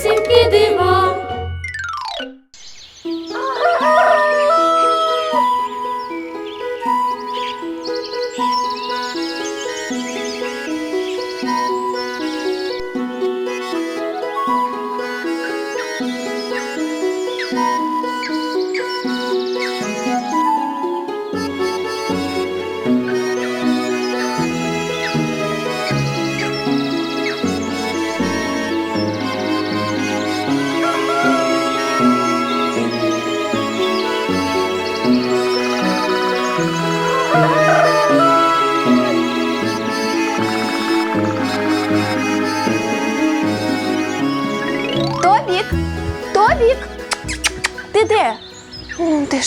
sempre deu.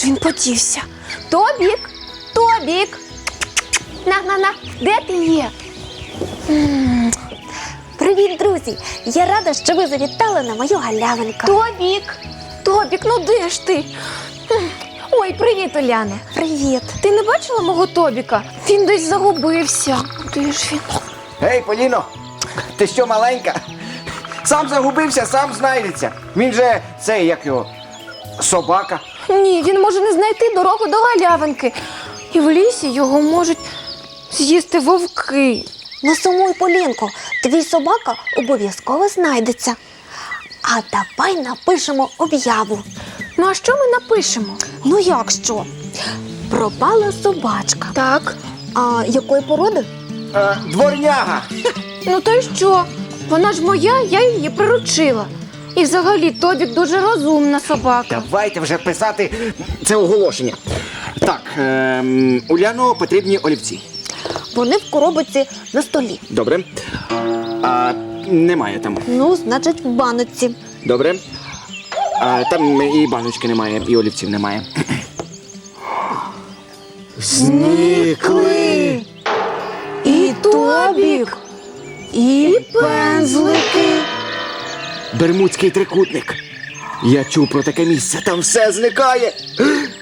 Ж він подівся? Тобік! Тобік! На, на, на, де ти є? М. Привіт, друзі! Я рада, що ви завітали на мою галявинку. Тобік! Тобік, ну де ж ти? М. Ой, привіт, Оляне. Привіт. Ти не бачила мого Тобіка? Він десь загубився. Де ж він? Гей, Поліно, ти що маленька? Сам загубився, сам знайдеться. Він же цей, як його, собака. Ні, він може не знайти дорогу до галявинки. І в лісі його можуть з'їсти вовки. Не сумуй, Полінко, твій собака обов'язково знайдеться. А давай напишемо об'яву. Ну а що ми напишемо? Ну як що? Пропала собачка. Так. А якої породи? Е, дворняга. Ну то й що? Вона ж моя, я її приручила. І взагалі Тобік дуже розумна собака. Давайте вже писати це оголошення. Так, ем, Уляно потрібні олівці. Вони в коробочці на столі. Добре. А, немає там. Ну, значить, в баночці. Добре. А, там і баночки немає, і олівців немає. Зникли. І Тобік, і пензлики. Бермудський трикутник. Я чув про таке місце, там все зникає.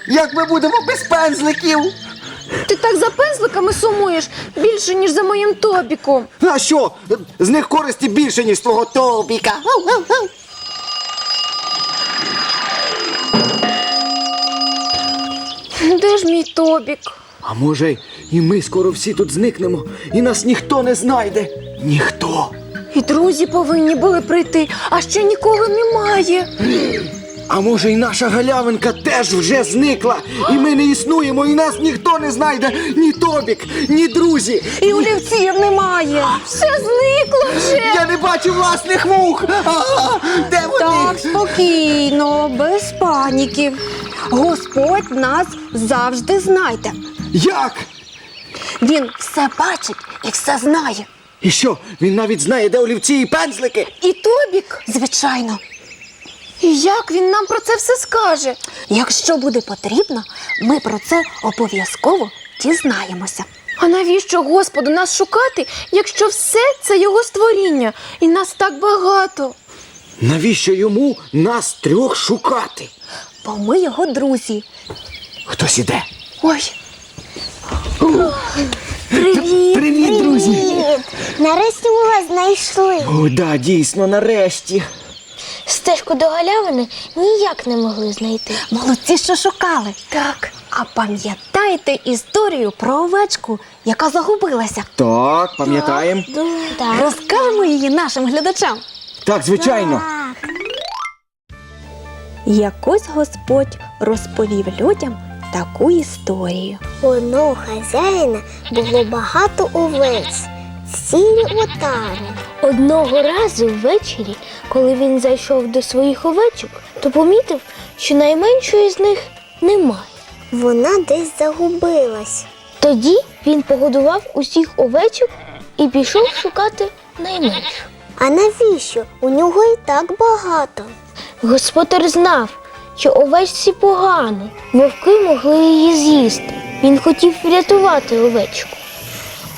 Як ми будемо без пензликів? Ти так за пензликами сумуєш більше, ніж за моїм Тобіком. А що? З них користі більше, ніж твого тобіка. Де ж мій Тобік? А може, і ми скоро всі тут зникнемо, і нас ніхто не знайде. Ніхто. І друзі повинні були прийти, а ще нікого немає. А може, і наша галявинка теж вже зникла, і ми не існуємо, і нас ніхто не знайде, ні тобік, ні друзі. І олівців немає. Все зникло вже. Я не бачу власних вух. А, де вони? Так, спокійно, без паніки. Господь нас завжди знайде. Як? Він все бачить і все знає. І що? Він навіть знає, де олівці і пензлики. І Тобік. Звичайно, І як він нам про це все скаже? якщо буде потрібно, ми про це обов'язково дізнаємося. А навіщо Господу нас шукати, якщо все це його створіння, і нас так багато? Навіщо йому нас трьох шукати? Бо ми його друзі. Хтось іде. Ой, Привіт! Привіт, друзі! Нарешті ми вас знайшли. О, да, дійсно, нарешті. Стежку до галявини ніяк не могли знайти. Молодці, що шукали. так. А пам'ятаєте історію про овечку, яка загубилася? Так, пам'ятаємо. Так. Розкажемо її нашим глядачам. Так, звичайно. Якось Господь розповів людям таку історію. У одного хазяїна було багато овець, цілі отари. Одного разу ввечері, коли він зайшов до своїх овечок, то помітив, що найменшої з них немає. Вона десь загубилась. Тоді він погодував усіх овечок і пішов шукати найменшу. А навіщо? У нього і так багато. Господар знав, що овечці погано, вовки могли її з'їсти. Він хотів врятувати овечку.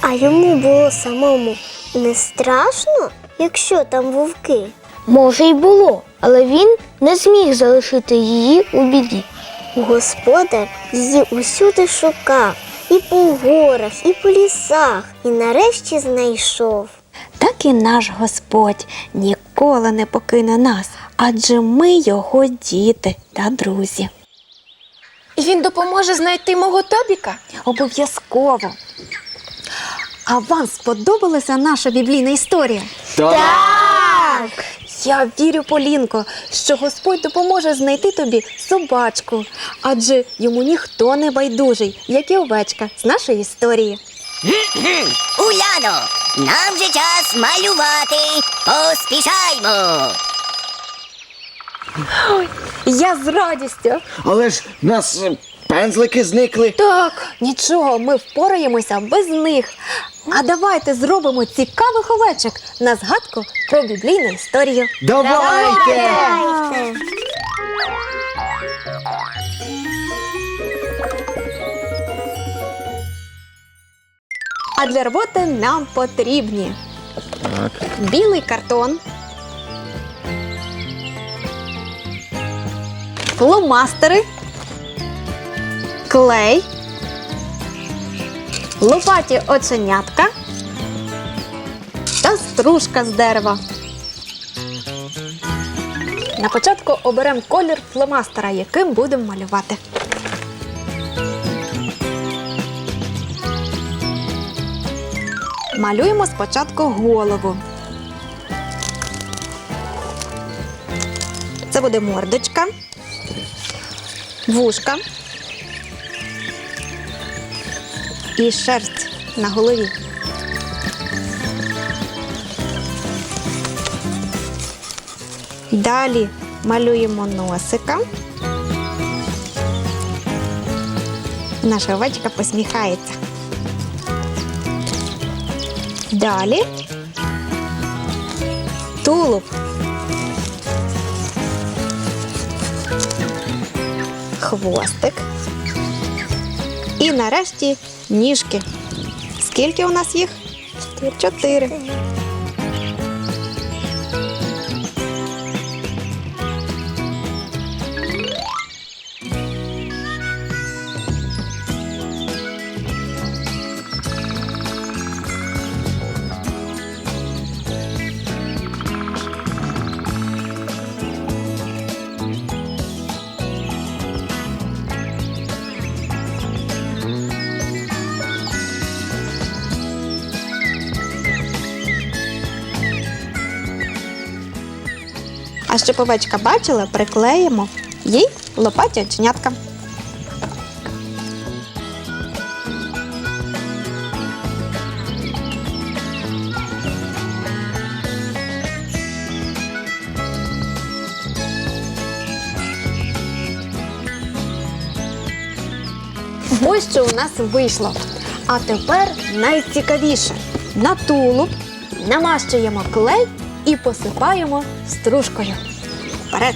А йому було самому не страшно, якщо там вовки. Може, й було, але він не зміг залишити її у біді. Господар її усюди шукав, і по горах, і по лісах, і нарешті знайшов. Так і наш Господь ніколи не покине нас, адже ми його діти та друзі. Він допоможе знайти мого Тобіка? Обов'язково. А вам сподобалася наша біблійна історія? Так! Я вірю, Полінко, що Господь допоможе знайти тобі собачку, адже йому ніхто не байдужий, як і овечка з нашої історії. Уляно, нам же час малювати. Поспішаймо. Я з радістю. Але ж в нас е, пензлики зникли. Так, нічого, ми впораємося без них. А давайте зробимо цікавих овечок на згадку про біблійну історію. Давайте! А для роботи нам потрібні білий картон, фломастери, клей, лопаті оченятка та стружка з дерева. На початку оберемо колір фломастера, яким будемо малювати. Малюємо спочатку голову. Це буде мордочка, вушка і шерсть на голові. Далі малюємо носика. Наша овечка посміхається. Далі тулуб. Хвостик. І нарешті ніжки. Скільки у нас їх? Чотири. А щоб овечка бачила, приклеїмо їй лопаті оченятка. Ось що у нас вийшло. А тепер найцікавіше. На тулуб намащуємо клей і посипаємо стружкою. Вперед!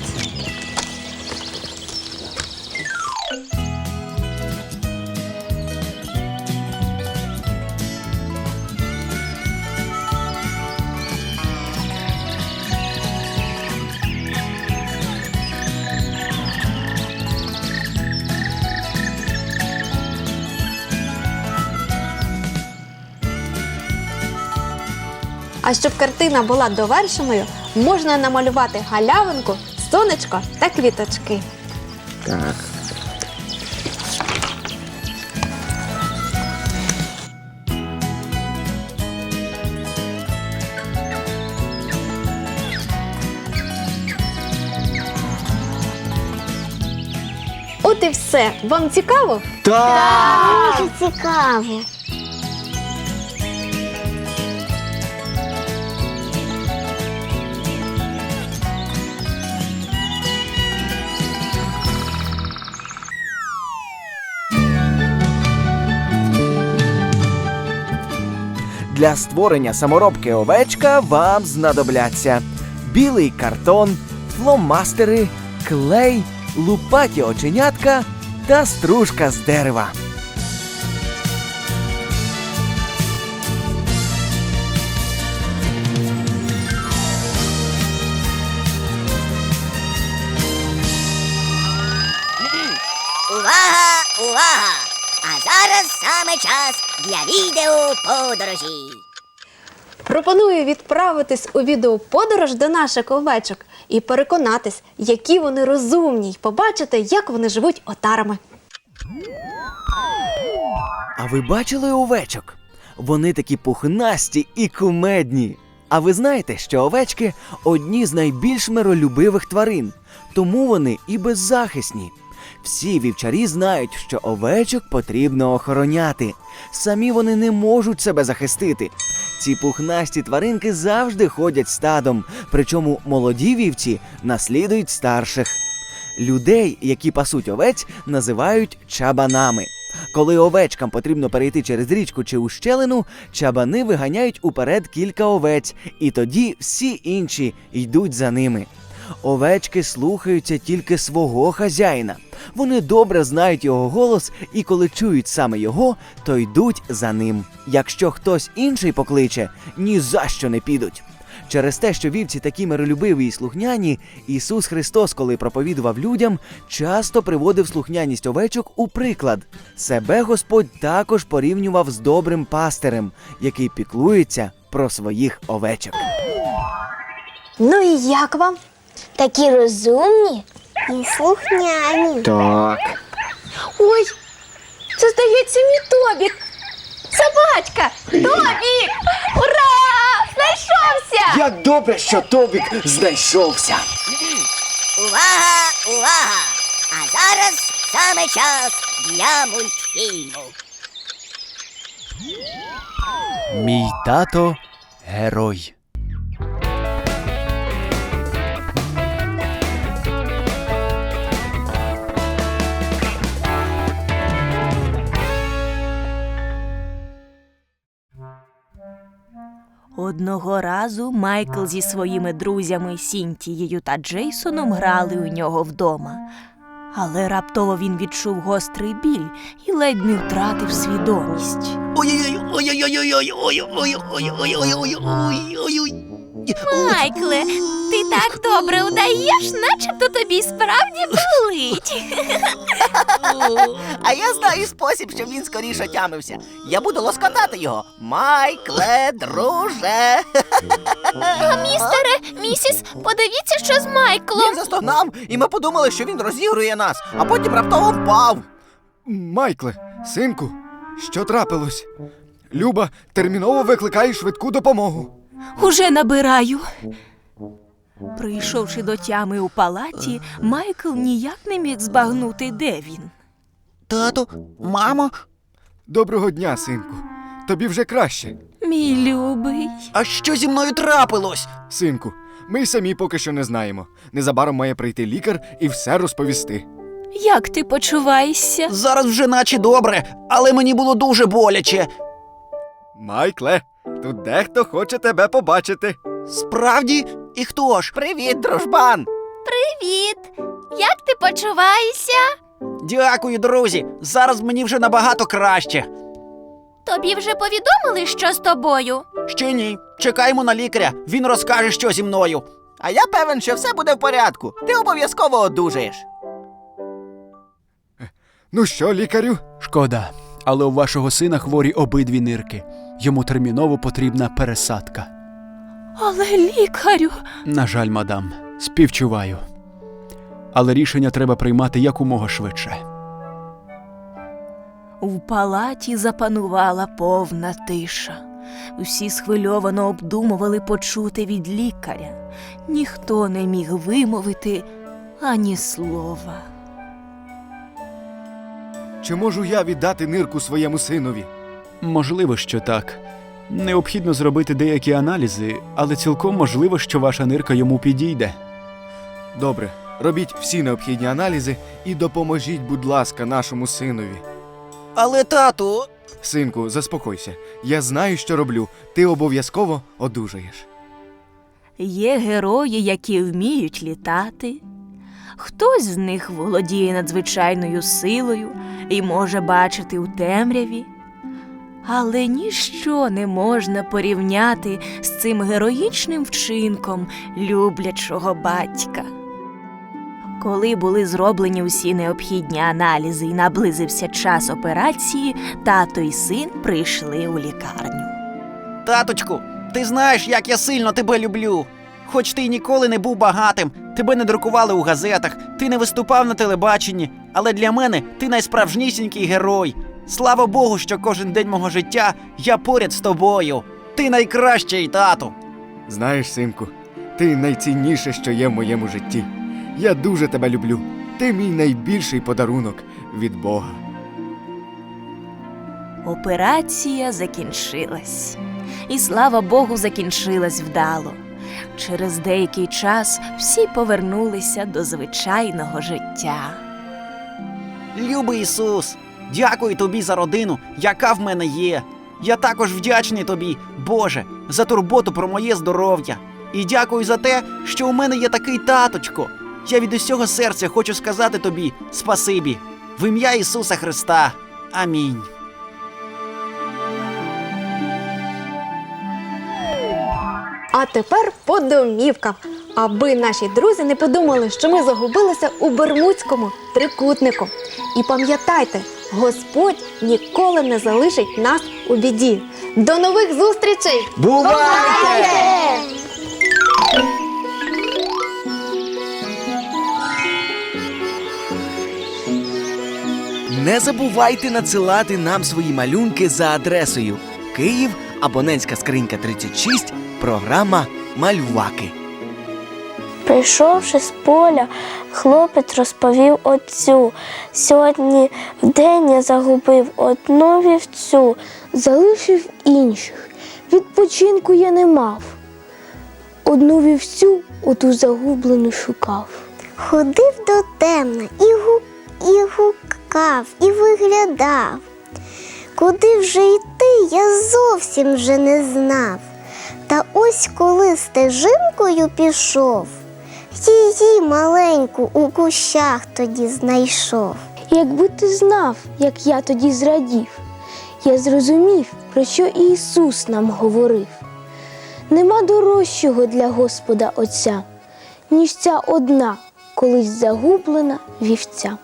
А щоб картина була довершеною, можна намалювати галявинку, сонечко та квіточки. Так. От і все. Вам цікаво? Так! Дуже цікаво. Для створення саморобки овечка вам знадобляться білий картон, фломастери, клей, лупаті оченятка та стружка з дерева. Увага, увага! А зараз саме час для відео подорожі. Пропоную відправитись у відеоподорож до наших овечок і переконатись, які вони розумні, й побачити, як вони живуть отарами. А ви бачили овечок? Вони такі пухнасті і кумедні. А ви знаєте, що овечки одні з найбільш миролюбивих тварин, тому вони і беззахисні. Всі вівчарі знають, що овечок потрібно охороняти. Самі вони не можуть себе захистити. Ці пухнасті тваринки завжди ходять стадом, причому молоді вівці наслідують старших. Людей, які пасуть овець, називають чабанами. Коли овечкам потрібно перейти через річку чи ущелину, чабани виганяють уперед кілька овець, і тоді всі інші йдуть за ними. Овечки слухаються тільки свого хазяїна. Вони добре знають його голос, і коли чують саме його, то йдуть за ним. Якщо хтось інший покличе, ні за що не підуть. Через те, що вівці такі миролюбиві і слухняні, Ісус Христос, коли проповідував людям, часто приводив слухняність овечок у приклад. Себе Господь також порівнював з добрим пастирем, який піклується про своїх овечок. Ну і як вам? Такі розумні і слухняні. Так. Ой, це здається мій Тобік. Собачка! Тобік! Ура! Знайшовся! Як добре, що Тобік знайшовся. Увага, увага! А зараз саме час для мультфільму. Мій тато герой. Одного разу Майкл зі своїми друзями Сінтією та Джейсоном грали у нього вдома. Але раптово він відчув гострий біль і ледь не втратив свідомість. Майкле, ти так добре удаєш, начебто тобі справді болить. А я знаю спосіб, щоб він скоріше тямився. Я буду лоскотати його. Майкле, друже. Містере, місіс, подивіться, що з Майклом. Він застогнав, і ми подумали, що він розігрує нас, а потім раптово впав. Майкле, синку, що трапилось? Люба, терміново викликає швидку допомогу. Уже набираю. Прийшовши до тями у палаті, Майкл ніяк не міг збагнути, де він. Тату, мамо, Доброго дня, синку. Тобі вже краще. Мій любий. а що зі мною трапилось? Синку, ми й самі поки що не знаємо. Незабаром має прийти лікар і все розповісти. Як ти почуваєшся? Зараз вже наче добре, але мені було дуже боляче. Майкле, тут дехто хоче тебе побачити. Справді? І хто ж? Привіт, дружбан! Привіт! Як ти почуваєшся? Дякую, друзі. Зараз мені вже набагато краще. Тобі вже повідомили, що з тобою? Ще ні. Чекаємо на лікаря. Він розкаже, що зі мною. А я певен, що все буде в порядку. Ти обов'язково одужаєш. Ну що, лікарю? Шкода, але у вашого сина хворі обидві нирки. Йому терміново потрібна пересадка. Але лікарю. На жаль, мадам, співчуваю. Але рішення треба приймати якомога швидше. У палаті запанувала повна тиша. Усі схвильовано обдумували почути від лікаря. Ніхто не міг вимовити ані слова. Чи можу я віддати нирку своєму синові? Можливо, що так. Необхідно зробити деякі аналізи, але цілком можливо, що ваша нирка йому підійде. Добре, робіть всі необхідні аналізи і допоможіть, будь ласка, нашому синові. Але тату, Синку, заспокойся. Я знаю, що роблю. Ти обов'язково одужаєш. Є герої, які вміють літати. Хтось з них володіє надзвичайною силою і може бачити у темряві. Але ніщо не можна порівняти з цим героїчним вчинком люблячого батька. Коли були зроблені усі необхідні аналізи і наблизився час операції, тато і син прийшли у лікарню. Таточку, ти знаєш, як я сильно тебе люблю. Хоч ти й ніколи не був багатим, тебе не друкували у газетах, ти не виступав на телебаченні, але для мене ти найсправжнісінький герой. Слава Богу, що кожен день мого життя я поряд з тобою. Ти найкращий, тату. Знаєш, синку, ти найцінніше, що є в моєму житті. Я дуже тебе люблю. Ти мій найбільший подарунок від Бога. Операція закінчилась. І слава Богу, закінчилась вдало. Через деякий час всі повернулися до звичайного життя. Любий Ісус, дякую тобі за родину, яка в мене є. Я також вдячний тобі, Боже, за турботу про моє здоров'я. І дякую за те, що у мене є такий таточко. Я від усього серця хочу сказати тобі спасибі. В ім'я Ісуса Христа. Амінь. Тепер по домівках, аби наші друзі не подумали, що ми загубилися у Бермудському трикутнику. І пам'ятайте, Господь ніколи не залишить нас у біді. До нових зустрічей! Бувайте! Не забувайте надсилати нам свої малюнки за адресою Київ, абонентська скринька 36, програма Малюваки. Прийшовши з поля, хлопець розповів отцю. Сьогодні вдень я загубив одну вівцю, залишив інших. Відпочинку я не мав. Одну вівцю оту загублену шукав. Ходив до темна і, гу... і гукав, і виглядав. Куди вже йти, я зовсім вже не знав. Та ось коли стежинкою пішов, її маленьку у кущах тоді знайшов. Якби ти знав, як я тоді зрадів, я зрозумів, про що Ісус нам говорив. Нема дорожчого для Господа Отця, ніж ця одна колись загублена вівця.